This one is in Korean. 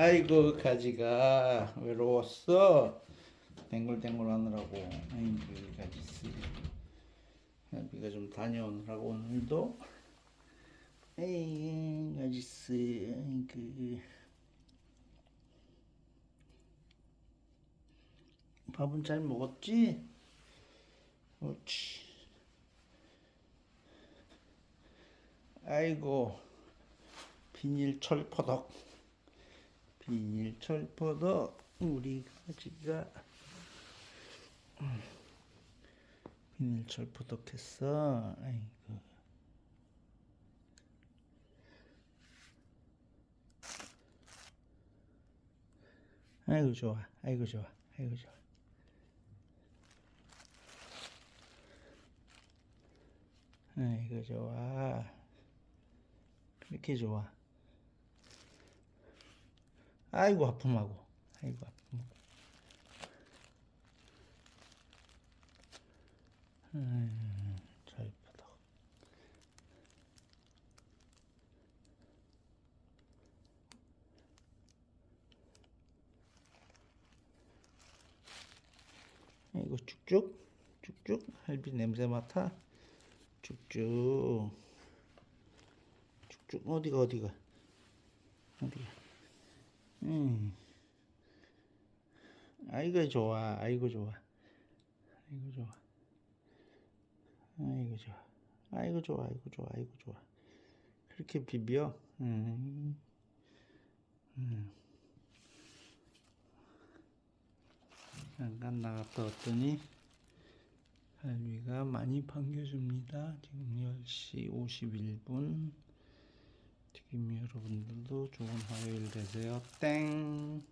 아이고 가지가 외로웠어. 댕글댕글 하느라고. 아이고 가지씨. 가지가 좀 다녀오느라고 오늘도. 에이 가지씨. 아이고. 밥은 잘 먹었지? 옳지. 아이고 비닐 철퍼덕 철퍼덕 우리 가지가 음, 비닐 철퍼덕 했어. 아이고. 아이고 좋아. 아이고 좋아. 아이고 좋아. 아이고 좋아. 그렇게 좋아 아이고 아픔하고. 아이고 아픔하고. 음, 잘 이쁘다. 이거 쭉쭉 쭉쭉. 할비 냄새 맡아. 쭉쭉. 쭉쭉. 어디가 어디가? 어디가 음. 아이고 좋아. 아이고 좋아. 아이고 좋아. 아이고 좋아. 아이고 좋아. 아이고 좋아. 아이고 좋아. 그렇게 비벼? 음. 음. 잠깐 나갔다 왔더니 할미가 많이 반겨줍니다. 지금 10시 51분. 지금 여러분들도 좋은 화요일 되세요. 땡.